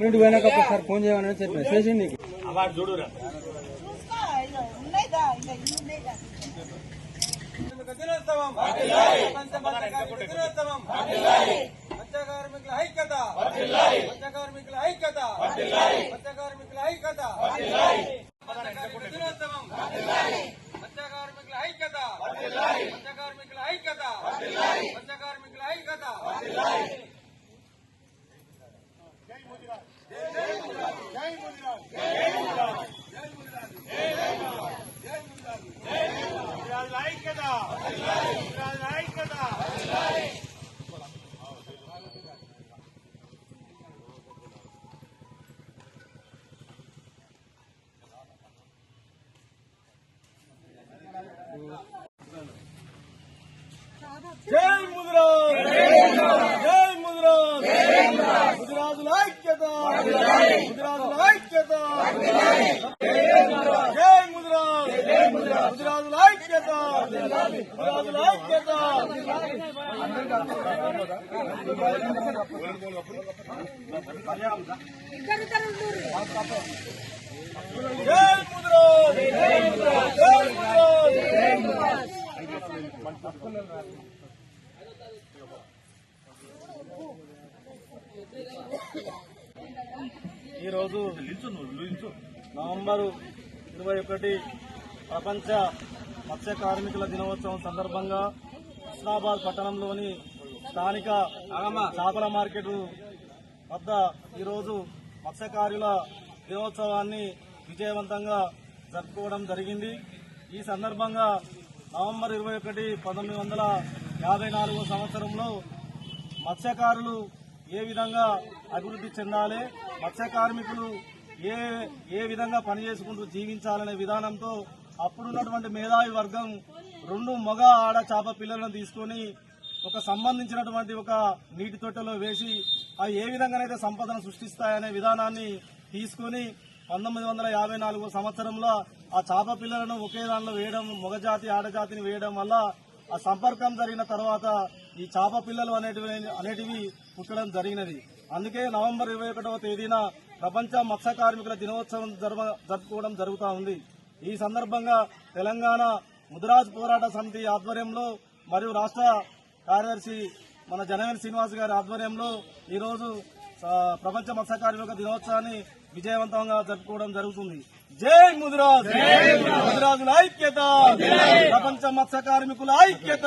ఇంటికి పోయినాక ఒకసారి ఫోన్ చేయమని చెప్పిన. చేసి నీకు? కార్మికుల ఐక్యత. కార్మికుల ఐక్యత. కార్మికుల ఐక్యత. కార్మికుల ఐక్యత. కార్మికుల ఐక్యత. కార్మికుల ఐక్యత గుజరాత్ ఐక్యత గుజరాత్ ఐక్యత జై ముదిరాజ్ జై ముదిరాజ్ ముదిరాజుల ఐక్యత ముదిరాజుల ఐక్యత జై ముదిరాజ్ ముదిరాజుల ఐక్యత ముదిరాజుల ఐక్యత జై ముదిరాజ్ జై ఈరోజు నవంబరు ఇరవై ఒకటి ప్రపంచ మత్స్య కార్మికుల దినోత్సవం సందర్భంగా హుస్నాబాద్ పట్టణంలోని స్థానిక చేపల మార్కెట్ వద్ద ఈరోజు మత్స్యకారుల దినోత్సవాన్ని విజయవంతంగా జరుపుకోవడం జరిగింది. ఈ సందర్భంగా నవంబర్ ఇరవై ఒకటి పంతొమ్మిది వందల యాభై నాలుగో సంవత్సరంలో మత్స్యకారులు ఏ విధంగా అభివృద్ధి చెందాలి మత్స్య కార్మికులు ఏ ఏ విధంగా పని చేసుకుంటూ జీవించాలనే విధానంతో అప్పుడున్నటువంటి మేధావి వర్గం రెండు మగ ఆడ చేప పిల్లలను తీసుకొని ఒక సంబంధించినటువంటి ఒక నీటి తొట్టెలో వేసి అవి ఏ విధంగానైతే సంపదను సృష్టిస్తాయనే విధానాన్ని తీసుకొని పంతొమ్మిది వందల యాభై నాలుగు సంవత్సరంలో ఆ చేప పిల్లలను ఒకే దానిలో వేయడం మగజాతి ఆడజాతిని వేయడం వల్ల ఆ సంపర్కం జరిగిన తర్వాత ఈ చేప పిల్లలు అనేటివి అనేటివి పుట్టడం జరిగినది. అందుకే నవంబర్ ఇరవై ఒకటవ తేదీన ప్రపంచ మత్స్య కార్మికుల దినోత్సవం జరుపుకోవడం జరుగుతూ ఉంది. ఈ సందర్భంగా తెలంగాణ ముదిరాజ్ పోరాట సమితి ఆధ్వర్యంలో మరియు రాష్ట్ర కార్యదర్శి మన జనవేల్ శ్రీనివాస్ గారి ఆధ్వర్యంలో ఈరోజు ప్రపంచ మత్స్య కార్మికుల దినోత్సవాన్ని విజయవంతంగా జరుపుకోవడం జరుగుతుంది. జై ముదిరాజ్! ముదిరాజుల ఐక్యత! ప్రపంచ మత్స్య కార్మికుల ఐక్యత!